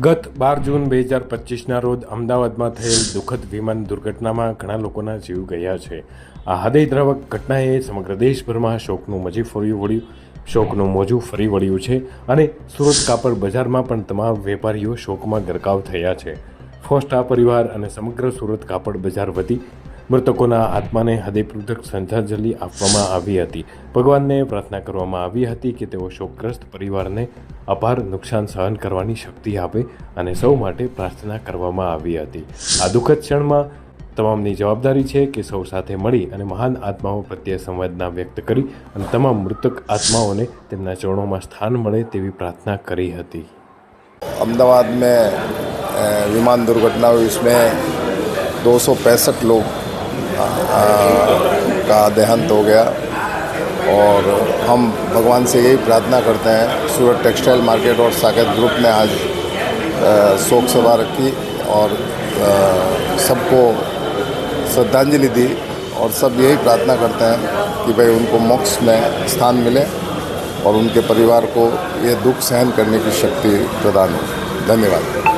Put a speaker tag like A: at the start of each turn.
A: ગત બાર જૂન બે હજાર પચીસના રોજ અમદાવાદમાં થયેલ દુઃખદ વિમાન દુર્ઘટનામાં ઘણા લોકોના જીવ ગયા છે. આ હૃદયદ્રાવક ઘટનાએ સમગ્ર દેશભરમાં શોકનું મજી ફરી વળ્યું. શોકનું મોજું ફરી વળ્યું છે અને સુરત કાપડ બજારમાં પણ તમામ વેપારીઓ શોકમાં ગરકાવ થયા છે. ફોસ્ટા પરિવાર અને સમગ્ર સુરત કાપડ બજાર વતી મૃતકોના આત્માને હૃદયપૂર્વક શ્રદ્ધાંજલિ આપવામાં આવી હતી ભગવાનને પ્રાર્થના કરવામાં આવી હતી કે તેઓ શોકગ્રસ્ત પરિવારને અપાર નુકસાન સહન કરવાની શક્તિ આપે અને સૌ માટે પ્રાર્થના કરવામાં આવી હતી આ દુઃખદ ક્ષણમાં તમામની જવાબદારી છે કે સૌ સાથે મળી અને મહાન આત્માઓ પ્રત્યે સંવેદના વ્યક્ત કરી અને તમામ મૃતક આત્માઓને તેમના ચરણોમાં સ્થાન મળે તેવી પ્રાર્થના કરી હતી
B: अहमदाबाद में अ, विमान दुर्घटना हुई इसमें दो सौ पैंसठ लोग अ, का देहांत हो गया। और हम भगवान से यही प्रार्थना करते हैं, सूरत टेक्सटाइल मार्केट और साकेत ग्रुप ने आज शोक सभा रखी और सबको श्रद्धांजलि दी और सब यही प्रार्थना करते हैं कि भाई उनको मोक्ष में स्थान मिले और उनके परिवार को ये दुख सहन करने की शक्ति प्रदान हो। धन्यवाद।